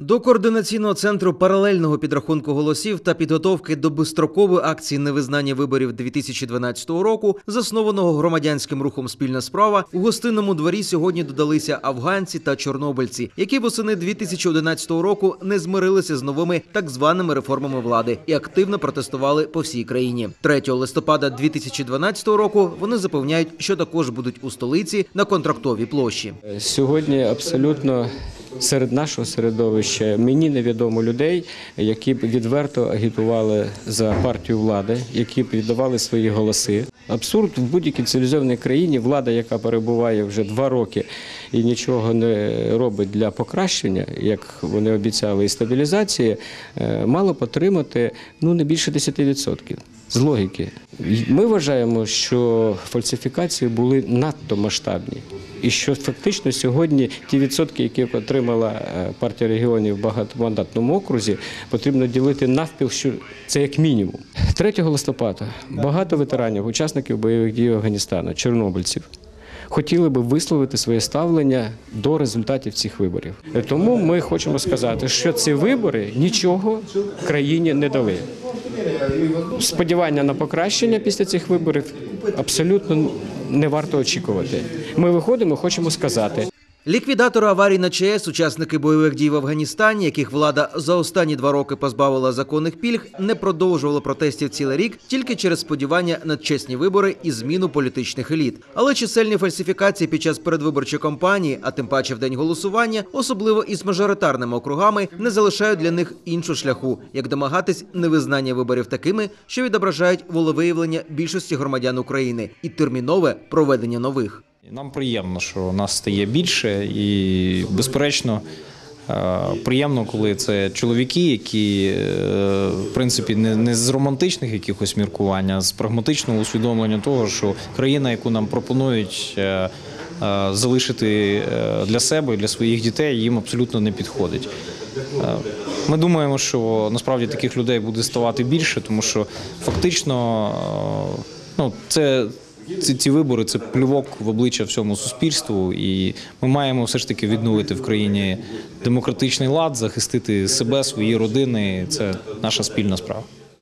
До координаційного центру паралельного підрахунку голосів та підготовки до безстрокової акції невизнання виборів 2012 року, заснованого громадянським рухом Спільна справа, у гостинному дворі сьогодні додалися афганці та чорнобильці, які восени 2011 року не змирилися з новими так званими реформами влади і активно протестували по всій країні. 3 листопада 2012 року вони запевняють, що також будуть у столиці на контрактовій площі. Сьогодні абсолютно серед нашого середовища мені невідомо людей, які б відверто агітували за партію влади, які б віддавали свої голоси. Абсурд в будь-якій цивілізованій країні влада, яка перебуває вже два роки і нічого не робить для покращення, як вони обіцяли, і стабілізації, е, мало б отримати ну не більше 10%. З логіки, ми вважаємо, що фальсифікації були надто масштабні, і що фактично сьогодні ті відсотки, які отримала е, партія регіонів в багатомандатному окрузі, потрібно ділити навпіл, що це як мінімум. 3 листопада багато ветеранів, учасників бойових дій Афганістану, чорнобильців. Хотіли би висловити своє ставлення до результатів цих виборів. Тому ми хочемо сказати, що ці вибори нічого країні не дали. Сподівання на покращення після цих виборів абсолютно не варто очікувати. Ми виходимо, хочемо сказати. Ліквідатори аварій на ЧАЕС, учасники бойових дій в Афганістані, яких влада за останні два роки позбавила законних пільг, не продовжували протестів цілий рік тільки через сподівання на чесні вибори і зміну політичних еліт. Але чисельні фальсифікації під час передвиборчої кампанії, а тим паче в день голосування, особливо із мажоритарними округами, не залишають для них іншого шляху, як домагатись невизнання виборів такими, що відображають волевиявлення більшості громадян України і термінове проведення нових. Нам приємно, що нас стає більше, і безперечно. е, Приємно, коли це чоловіки, які е, в принципі не, з романтичних якихось міркувань, а з прагматичного усвідомлення того, що країна, яку нам пропонують е, залишити для себе і для своїх дітей, їм абсолютно не підходить. Ми думаємо, що насправді таких людей буде ставати більше, тому що фактично ну, це. Ці, ці вибори це плювок в обличчя всьому суспільству, і ми маємо все ж таки відновити в країні демократичний лад, захистити себе, свої родини. Це наша спільна справа.